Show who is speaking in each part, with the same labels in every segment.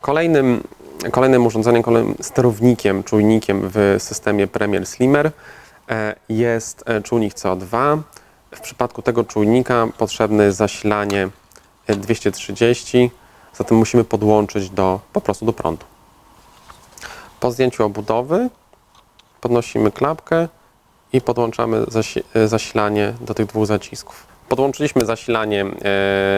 Speaker 1: Kolejnym, kolejnym urządzeniem, kolejnym sterownikiem, czujnikiem w systemie Premier Slimmer e, jest e, czujnik CO2. W przypadku tego czujnika potrzebne jest zasilanie e, 230, zatem musimy podłączyć do, po prostu do prądu. Po zdjęciu obudowy podnosimy klapkę i podłączamy zasi- e, zasilanie do tych dwóch zacisków. Podłączyliśmy zasilanie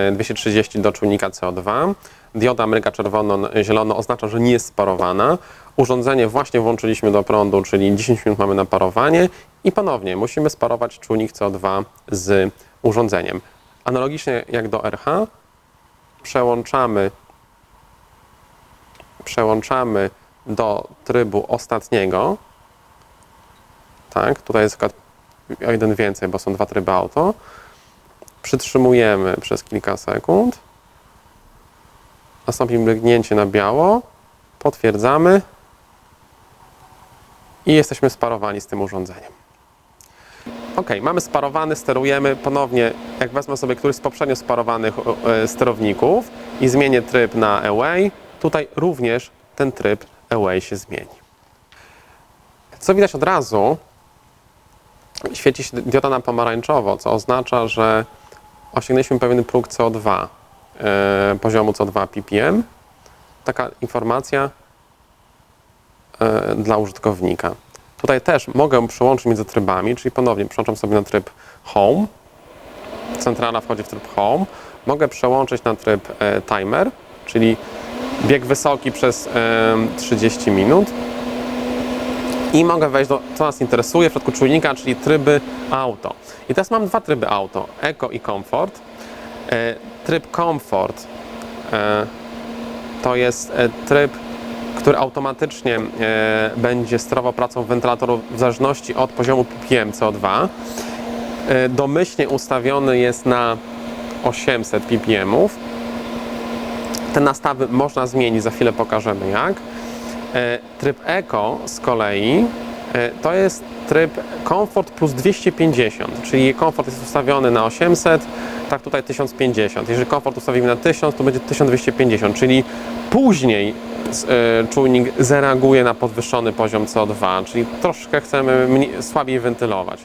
Speaker 1: e, 230 do czujnika CO2. Dioda mryga czerwono-zielono oznacza, że nie jest sparowana. Urządzenie właśnie włączyliśmy do prądu, czyli 10 minut mamy na parowanie i ponownie musimy sparować czujnik CO2 z urządzeniem. Analogicznie jak do RH przełączamy przełączamy do trybu ostatniego. Tak, tutaj jest jeden więcej, bo są dwa tryby auto. Przytrzymujemy przez kilka sekund. Nastąpi mrygnięcie na biało. Potwierdzamy. I jesteśmy sparowani z tym urządzeniem. Ok, mamy sparowany, sterujemy. Ponownie, jak wezmę sobie któryś z poprzednio sparowanych e, sterowników i zmienię tryb na Away, tutaj również ten tryb Away się zmieni. Co widać od razu, świeci się dioda na pomarańczowo, co oznacza, że osiągnęliśmy pewien próg CO2, e, poziomu CO2 ppm. Taka informacja e, dla użytkownika. Tutaj też mogę przełączyć między trybami, czyli ponownie przełączam sobie na tryb Home. Centrala wchodzi w tryb Home. Mogę przełączyć na tryb e, Timer, czyli bieg wysoki przez e, 30 minut. I mogę wejść do, co nas interesuje w przypadku czujnika, czyli tryby auto. I teraz mam dwa tryby auto, Eco i Comfort. E, tryb Comfort e, to jest e, tryb, który automatycznie będzie sterował pracą wentylatorów w zależności od poziomu ppm CO2. E, domyślnie ustawiony jest na 800 ppm. Te nastawy można zmienić, za chwilę pokażemy jak. E, Tryb Eco z kolei e, to jest tryb Comfort plus 250, czyli komfort jest ustawiony na 800, tak tutaj 1050. Jeżeli komfort ustawimy na 1000, to będzie 1250, czyli później s- e, czujnik zareaguje na podwyższony poziom CO2, czyli troszkę chcemy słabiej wentylować.